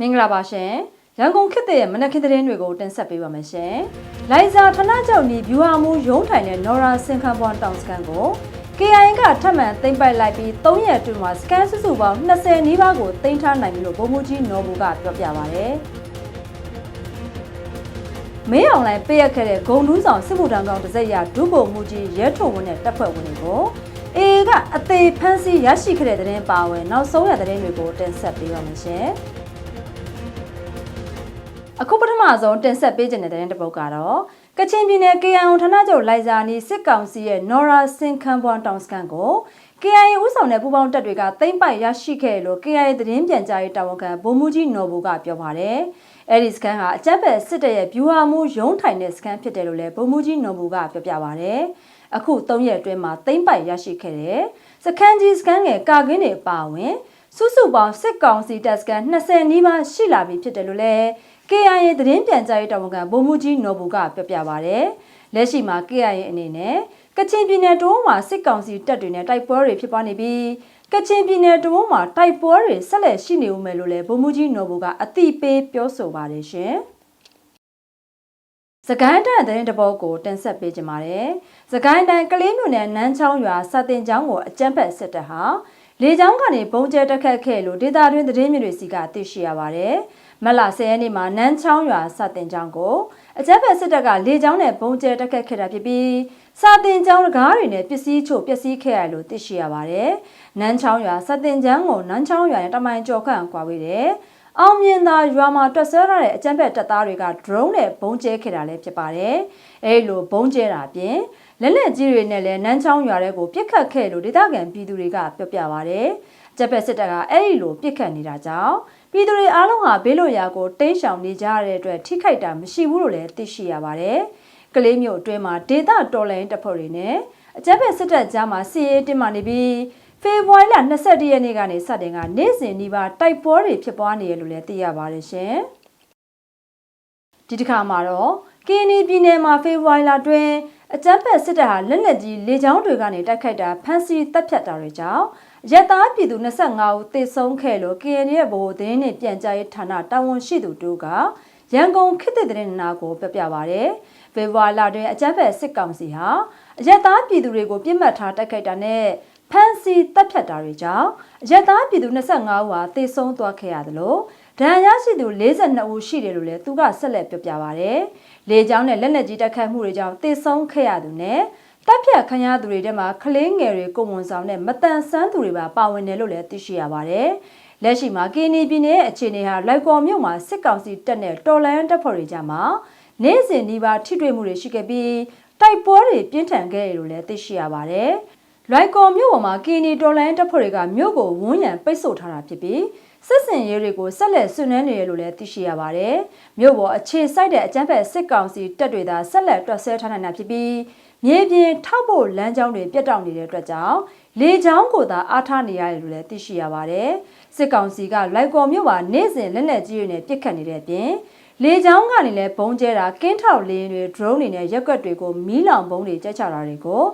မင်္ဂလာပါရှင်ရန်ကုန်ခေတ်တဲ့မနက်ခင်းသတင်းတွေကိုတင်ဆက်ပေးပါမယ်ရှင်လိုင်ဇာဌာနချုပ်နီဗျူဟာမူရုံးထိုင်တဲ့နော်ရာစင်ခံပွန်တောင်စကန်ကို KIN ကထပ်မံသိမ်းပိုက်လိုက်ပြီး3ရက်အတွင်းမှာစကန်စုစုပေါင်း20နီးပါးကိုသိမ်းထားနိုင်ပြီလို့ဗိုလ်မှူးကြီးနော်ဘူကပြောပြပါဗျ။မင်းအောင်လိုင်းပေးရခဲ့တဲ့ဂုံတူးဆောင်စစ်မှုထမ်းကောင်တစ်စက်ရဒုဗိုလ်မှူးကြီးရဲထုံဝင်းနဲ့တပ်ဖွဲ့ဝင်တွေကိုအေကအသေးဖမ်းဆီးရရှိခဲ့တဲ့သတင်းပါဝင်နောက်ဆုံးရသတင်းတွေကိုတင်ဆက်ပေးပါမယ်ရှင်။ အခုပထမဆုံးတင်ဆက်ပေးခြင်းတဲ့သတင်းတစ်ပုဒ်ကတော့ကချင်ပြည်နယ် KIO ဌာနချုပ်လိုက်ဇာနီစစ်ကောင်စီရဲ့ Nora စင်ခံပွန်တောင်စကန်ကို KIA ဦးဆောင်တဲ့ပူးပေါင်းတပ်တွေကသိမ်းပိုက်ရရှိခဲ့လို့ KIA သတင်းပြန်ကြားရေးတာဝန်ခံဗိုလ်မှူးကြီးနော်ဘူကပြောပါတယ်။အဲဒီစကန်ကအကြမ်းဖက်စစ်တပ်ရဲ့ဗျူဟာမှုရုံးထိုင်တဲ့စကန်ဖြစ်တယ်လို့လည်းဗိုလ်မှူးကြီးနော်ဘူကပြောပြပါတယ်။အခု၃ရက်အတွင်းမှာသိမ်းပိုက်ရရှိခဲ့တဲ့စကန်ကြီးစကန်ငယ်ကာကင်းတွေအပါအဝင်စုစုပေါင်းစစ်ကောင်စီတပ်စကန်20နီးပါးရှိလာပြီဖြစ်တယ်လို့လည်း KIA သတင်းပြန်ကြားရေးတာဝန်ခံဗိုလ်မှူးကြီးနော်ဘူကပြောပြပါဗျ။လက်ရှိမှာ KIA အနေနဲ့ကချင်ပြည်နယ်တိုးမှာစစ်ကောင်စီတပ်တွေနဲ့တိုက်ပွဲတွေဖြစ်ပွားနေပြီးကချင်ပြည်နယ်တိုးမှာတိုက်ပွဲတွေဆက်လက်ရှိနေဦးမယ်လို့လည်းဗိုလ်မှူးကြီးနော်ဘူကအတိပေးပြောဆိုပါတယ်ရှင်။စကိုင်းတိုင်းသတင်းတပုတ်ကိုတင်ဆက်ပေးကြပါမယ်။စကိုင်းတိုင်းကလေးမြို့နယ်နန်းချောင်းရွာစတင်ကျောင်းကိုအကြမ်းဖက်စစ်တပ်ဟာလေကြောင်းကနေပုံကျဲတက်ခတ်ခဲ့လို့ဒေသတွင်းသတင်းမြစ်တွေစီကသိရှိရပါတယ်။ မလ10ရက်နေ့မှာနန်းချောင်းရွာစတင်ကျောင်းကိုအကြမ်းဖက်စစ်တပ်ကလေကြောင်းနဲ့ပုံကျဲတက်ခတ်ခဲ့တာဖြစ်ပြီးစာတင်ကျောင်းတကားတွေနဲ့ပစ္စည်းချို့ပျက်စီးခဲ့ရလို့သိရှိရပါတယ်။နန်းချောင်းရွာစတင်ကျောင်းကိုနန်းချောင်းရွာနဲ့တမိုင်ကျော်ခန့်ကွာဝေးတယ်။အောင်မြင်သာရွာမှာတွက်ဆွဲရတဲ့အကြမ်းဖက်တပ်သားတွေက drone နဲ့ဘုံကျဲခဲ့တာလည်းဖြစ်ပါတယ်။အဲဒီလိုဘုံကျဲတာပြင်လက်လက်ကြီးတွေနဲ့လည်းနန်းချောင်းရွာတွေကိုပြစ်ခတ်ခဲ့လို့ဒေသခံပြည်သူတွေကပြောပြပါဗျ။ကျက်ပက်စစ်တပ်ကအဲ့ဒီလိုပြစ်ခတ်နေတာကြောင့် ပြည်သူတွေအားလုံးဟာဘေးလွတ်ရာကိုတိမ်းရှောင်နေကြရတဲ့အတွက်ထိခိုက်တာမရှိဘူးလို့လည်းသိရှိရပါတယ်။ကလေးမျိုးအတွင်းမှာဒေသတော်လိုင်းတပ်ဖွဲ့တွေနဲ့အကြက်ပက်စစ်တပ်ကြားမှာစီရေးတင်မာနေပြီးဖေဖော်ဝါရီလ22ရက်နေ့ကနေစတင်ကနေ့စဉ်ဒီပါတိုက်ပွဲတွေဖြစ်ပွားနေရလို့လည်းသိရပါတယ်ရှင်။ဒီတစ်ခါမှာတော့ကင်းနီပြည်နယ်မှာဖေဖော်ဝါရီလတွင် အကြမ်းဖက်စစ်တပ်ဟာလက်နက်ကြီးလေကြောင်းတွေကနေတိုက်ခိုက်တာဖမ်းဆီးတပ်ဖြတ်တာတွေကြောင့်ရက်သားပြည်သူ25ဦးသေဆုံးခဲ့လို့ KN ရဲ့ဗဟိုသတင်းနဲ့ပြန်ကြားရေးဌာနတာဝန်ရှိသူတို့ကရန်ကုန်ခေတ်သစ်သတင်းနာကိုပြပြပါဗျ။ဖေဖော်ဝါရီလတွင်အကြမ်းဖက်စစ်ကောင်စီဟာရက်သားပြည်သူတွေကိုပြစ်မှတ်ထားတိုက်ခိုက်တာနဲ့ဖမ်းဆီးတပ်ဖြတ်တာတွေကြောင့်ရက်သားပြည်သူ25ဦးဟာသေဆုံးသွားခဲ့ရတယ်လို့ ဒဏ်ရာရှိသူ42ဦးရှိတယ်လို့လည်းသူကဆက်လက်ပြောပြပါဗျ။လေကြောင်းနဲ့လက်နက်ကြီးတိုက်ခိုက်မှုတွေကြောင့်သေဆုံးခဲ့ရသူနဲ့တပ်ဖြတ်ခံရသူတွေထဲမှာကလေးငယ်တွေကိုဝန်ဆောင်တဲ့မတန်ဆန်းသူတွေပါပါဝင်တယ်လို့လည်းသိရှိရပါတယ်။လက်ရှိမှာကင်းနီပြည်နယ်ရဲ့အခြေအနေဟာလိုက်ကော်မြို့မှာစစ်ကောင်စီတပ်နဲ့တော်လန်တပ်ဖွဲ့တွေကြားမှာနေ့စဉ်ဒီပါထိတွေ့မှုတွေရှိခဲ့ပြီးတိုက်ပွဲတွေပြင်းထန်ခဲ့တယ်လို့လည်းသိရှိရပါတယ်။လိုက်ကော်မြို့ပေါ်မှာကင်းနီတော်လန်တပ်ဖွဲ့တွေကမြို့ကိုဝန်းရံပိတ်ဆို့ထားတာဖြစ်ပြီး စစ်စင်ရေးတွေကိုဆက်လက်ဆွနှဲနေရလို့လည်းသိရှိရပါတယ်။မြို့ပေါ်အခြေစိုက်တဲ့အကြမ်းဖက်စစ်ကောင်စီတပ်တွေသာဆက်လက်တွက်ဆဲထားနိုင်တာဖြစ်ပြီးမြေပြင်ထောက်ဖို့လမ်းကြောင်းတွေပြတ်တောက်နေတဲ့အတွက်ကြောင့်လေကြောင်းကိုသာအားထားနေရတယ်လို့လည်းသိရှိရပါတယ်။စစ်ကောင်စီကလိုက်ကော်မြို့မှာနေ့စဉ်လက်နက်ကြီးတွေနဲ့ပစ်ခတ်နေတဲ့အပြင်လေကြောင်းကနေလည်းဘုံကျဲတာကင်းထောက်လင်းတွေ drone တွေနဲ့ရက်ွက်တွေကိုမီးလောင်ဘုံတွေကျချတာတွေကို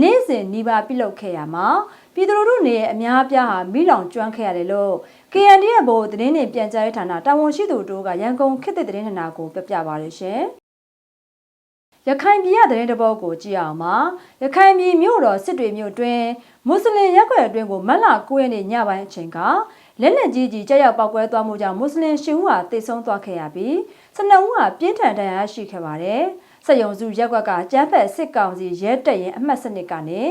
နေ့စဉ်နှီးပါပြုလုပ်ခဲ့ရမှာ ပြည်သူတို့နေရဲ့အများအပြားဟာမိလောင်ကျွမ်းခဲ့ရတယ်လို့ KND ရဲ့ဗိုလ်သတင်းတွေပြန်ကြားရေးဌာနတာဝန်ရှိသူတို့ကရန်ကုန်ခေတ်သစ်သတင်းဌာနကိုပြပြပါရရှင်။ရခိုင်ပြည်ရသတင်းတပုတ်ကိုကြည့်အောင်ပါ။ရခိုင်ပြည်မြို့တော်စစ်တွေမြို့တွင်မွတ်စလင်ရက်ွက်အတွင်းကိုမတ်လ9ရက်နေ့ညပိုင်းအချိန်ကလက်နက်ကြီးကြီးကြောက်ရောက်ပောက်ကွဲသွားမှုကြောင့်မွတ်စလင်ရှင်ဦးဟာတိတ်ဆုံးသွားခဲ့ရပြီး12ဦးဟာပြင်းထန်ဒဏ်ရာရှိခဲ့ပါတယ်။စက်ယုံစုရက်ွက်ကကျန်းဖက်စစ်ကောင်စီရဲတပ်ရင်အမှတ်စနစ်ကနေ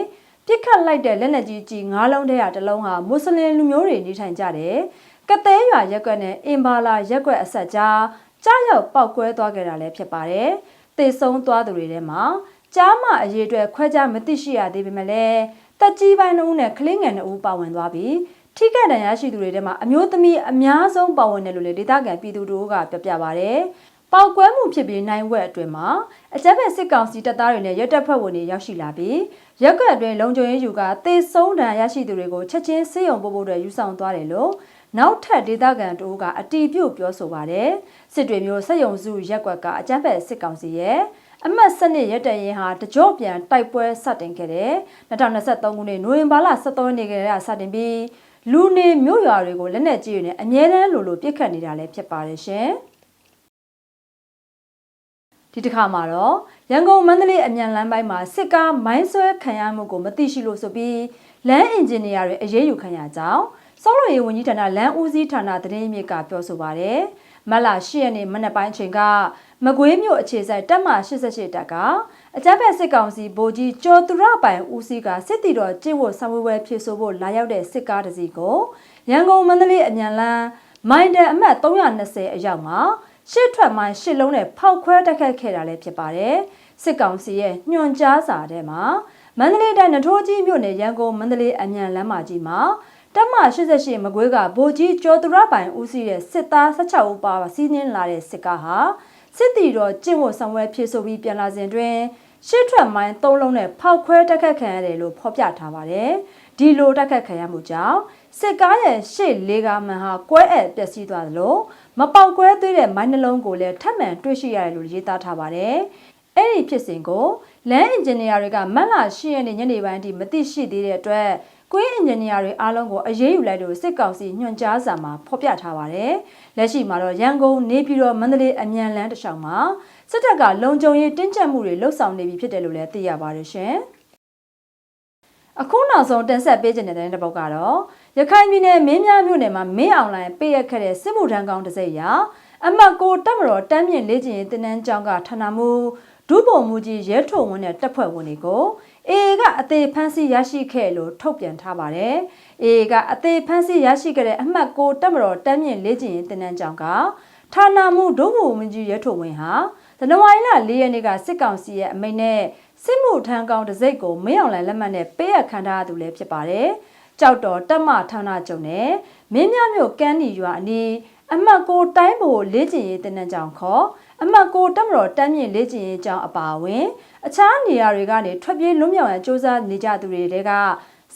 ပြစ်ခတ်လိုက်တဲ့လက်နက်ကြီးကြီး၅လုံးတည်းဟာတစ်လုံးဟာမွတ်စလင်လူမျိုးတွေနေထိုင်ကြတယ်။ကတဲရွာရက်ကွက်နဲ့အင်ဘာလာရက်ကွက်အဆက်ကြားကြားရောက်ပောက်ကွဲသွားခဲ့တာလည်းဖြစ်ပါတယ်။သေဆုံးသွားသူတွေထဲမှာကြားမအရေးအတွက်ခွဲခြားမသိရှိရသေးပေမဲ့လည်းတက်ကြီးပိုင်းနှုံးနဲ့ကလေးငယ်နှုံးပါဝင်သွားပြီးထိခိုက်ဒဏ်ရာရှိသူတွေထဲမှာအမျိုးသမီးအများဆုံးပါဝင်တယ်လို့လည်းဒေသခံပြည်သူတို့ကပြောပြပါဗျ။ ပောက်ကွဲမှုဖြစ်ပြီးနိုင်ဝက်အတွင်းမှာအကြမ်းဖက်စစ်ကောင်စီတပ်သားတွေနဲ့ရဲတပ်ဖွဲ့ဝင်တွေရောက်ရှိလာပြီးရက်ကွက်အတွင်းလုံခြုံရေးယူကသေဆုံးဒဏ်ရရှိသူတွေကိုချက်ချင်းစေယုံပို့ဖို့အတွက်ယူဆောင်သွားတယ်လို့နောက်ထပ်ဒေသခံတို့ကအတီးပြုတ်ပြောဆိုပါတယ်စစ်တွေမျိုးစက်ယုံစုရက်ကွက်ကအကြမ်းဖက်စစ်ကောင်စီရဲ့အမတ်စနစ်ရက်တရင်ဟာတကြော့ပြန်တိုက်ပွဲစတင်ခဲ့တဲ့2023ခုနှစ်နိုဝင်ဘာလ23ရက်နေ့ကစတင်ပြီးလူနေမြို့ရွာတွေကိုလက်နက်ကြီးတွေနဲ့အမြဲတမ်းလိုလိုပစ်ခတ်နေတာလည်းဖြစ်ပါတယ်ရှင် ဒီတစ်ခါမှာတော့ရန်ကုန်မန္တလေးအမြန်လမ်းပိုင်းမှာစစ်ကားမိုင်းဆွဲခံရမှုကိုမသိရှိလို့ဆိုပြီးလမ်းအင်ဂျင်နီယာတွေအရေးယူခံရကြောင်းစောလို့ရေးဝန်ကြီးဌာနလမ်းဦးစီးဌာနသတင်းမြစ်ကပြောဆိုပါတယ်မတ်လ10ရက်နေ့မနက်ပိုင်းချိန်ကမကွေးမြို့အခြေစိုက်တပ်မ88တပ်ကအကြမ်းဖက်စစ်ကောင်စီဗိုလ်ကြီးကျော်သူရပိုင်ဦးစီးကစစ်တီတော်ကျင့်ဝတ်ဆောင်ဝဲဖြစ်ဆိုဖို့လာရောက်တဲ့စစ်ကားတစ်စီးကိုရန်ကုန်မန္တလေးအမြန်လမ်းမိုင်းတန်အမှတ်320အရောက်မှာ ရှစ်ထွက်မိုင်းရှစ်လုံးနဲ့ဖောက်ခွဲတက်ခတ်ခဲ့တာလည်းဖြစ်ပါတယ်စစ်ကောင်စီရဲ့ညွှန်ကြားစာထဲမှာမန္တလေးတိုင်းနထိုးကြီးမြို့နယ်ရန်ကုန်မန္တလေးအမြန်လမ်းမကြီးမှာတက်မ88မကွေးကဗိုလ်ကြီးကျော်သူရပိုင်ဦးစီးတဲ့စစ်သား16ဦးပါစီးနှင်းလာတဲ့စစ်ကားဟာစစ်တီတော်ကျင့်ဝတ်ဆောင်ဝဲဖြစ်ဆိုပြီးပြန်လာစဉ်တွင်ရှစ်ထွက်မိုင်း၃လုံးနဲ့ဖောက်ခွဲတက်ခတ်ခံရတယ်လို့ဖော်ပြထားပါတယ်။ဒီလိုတက်ခတ်ခံရမှုကြောင့် စစ်ကားရဲ့ရှေ့လေးကားမှန်ဟာကွဲအပ်ပျက်စီးသွားသလိုမပေါက်ကွဲသေးတဲ့မိုင်းနှလုံးကိုလည်းထပ်မံတွေ့ရှိရတယ်လို့ရေးသားထားပါတယ်။အဲ့ဒီဖြစ်စဉ်ကိုလမ်းအင်ဂျင်နီယာတွေကမတ်လ10ရက်နေ့ညနေပိုင်းထိမသိရှိသေးတဲ့အတွက်ကွင်းအင်ဂျင်နီယာတွေအားလုံးကိုအရေးယူလိုက်လို့စစ်ကောင်စီညွှန်ကြားစာမှာဖော်ပြထားပါတယ်။လက်ရှိမှာတော့ရန်ကုန်နေပြည်တော်မန္တလေးအမြန်လမ်းတစ်လျှောက်မှာစစ်တပ်ကလုံခြုံရေးတင်းကျပ်မှုတွေလှုပ်ဆောင်နေပြီဖြစ်တယ်လို့လည်းသိရပါတယ်ရှင်။အခုနောက်ဆုံးတင်ဆက်ပေးခြင်းတဲ့တဲ့တစ်ပုဒ်ကတော့ ရခိုင်ပြည်နယ်မင်းများမြို့နယ်မှာမင်းအောင်လိုင်းပေးရခဲ့တဲ့စစ်မှုထမ်းကောင်းတစ်စိတ်ရာအမတ်ကိုတက်မတော်တမ်းမြင့်လေ့ကျင့်ရေးတင်နန်းကျောင်းကဌာနမှူးဒုဗိုလ်မှူးကြီးရဲထုံဝင်းတဲ့တပ်ဖွဲ့ဝင်တွေကိုအေကအသေးဖမ်းဆီးရရှိခဲ့လို့ထုတ်ပြန်ထားပါတယ်။အေကအသေးဖမ်းဆီးရရှိခဲ့တဲ့အမှတ်ကိုတက်မတော်တမ်းမြင့်လေ့ကျင့်ရေးတင်နန်းကျောင်းကဌာနမှူးဒုဗိုလ်မှူးကြီးရဲထုံဝင်းဟာဇန်နဝါရီလ၄ရက်နေ့ကစစ်ကောင်စီရဲ့အမိန့်နဲ့စစ်မှုထမ်းကောင်းတစ်စိတ်ကိုမင်းအောင်လှိုင်လက်မှတ်နဲ့ပေးအပ်ခံထားရသူလည်းဖြစ်ပါတယ်။ ကြောက်တော်တက်မဌာနချုပ်နဲ့မင်းများမြို့ကန်းနီရွာအနီးအမှတ်ကိုတိုင်းဘိုလေ့ကျင့်ရေးတင်နန်းကျောင်းခေါ်အမှတ်ကိုတက်မတော်တမ်းမြင့်လေ့ကျင့်ရေးကျောင်းအပါအဝင် အခြားနေရာတွေကနေထွက်ပြေးလွတ်မြောက်ရန်စ조사နေကြသူတွေက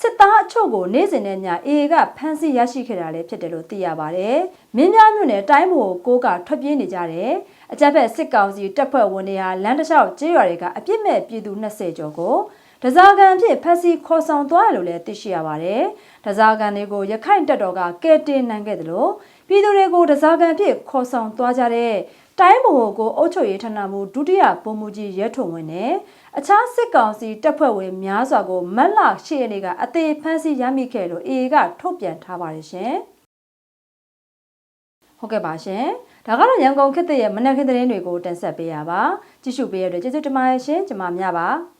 စစ်သားအချို့ကိုနေ့စဉ်နဲ့ညအေကဖမ်းဆီးရရှိခဲ့တာလည်းဖြစ်တယ်လို့သိရပါတယ်။မင်းများမြို့နယ်တိုင်းဘိုကိုကထွက်ပြေးနေကြတယ်။အကြက်ဖက်စစ်ကောင်စီတပ်ဖွဲ့ဝင်တွေဟာလမ်းတစ်လျှောက်ကျေးရွာတွေကအပြစ်မဲ့ပြည်သူ20ကျော်ကို ဒဇာကန်ဖြစ်ဖက်စီခေါ်ဆောင်သွားရလို့လည်းသိရှိရပါတယ်။ဒဇာကန်တွေကိုရခိုင်တပ်တော်ကကဲတင်နိုင်ခဲ့တယ်လို့ပြည်သူတွေကိုဒဇာကန်ဖြစ်ခေါ်ဆောင်သွားကြတဲ့တိုင်းဗဟိုကိုအုပ်ချုပ်ရေးဌာနမှဒုတိယဗိုလ်မှူးကြီးရဲထုံဝင်းနဲ့အခြားစစ်ကောင်စီတပ်ဖွဲ့ဝင်များစွာကိုမတ်လ10ရက်နေ့ကအသေးဖမ်းဆီးရမိခဲ့လို့ AA ကထုတ်ပြန်ထားပါတယ်ရှင်။ဟုတ်ကဲ့ပါရှင်။ဒါကတော့ရန်ကုန်ခေတ်ရဲ့မနက်ခင်းသတင်းတွေကိုတင်ဆက်ပေးရပါ။ကြည့်ရှုပေးရတဲ့ကျေးဇူးတင်ပါတယ်ရှင်။ကျွန်မမြပါ။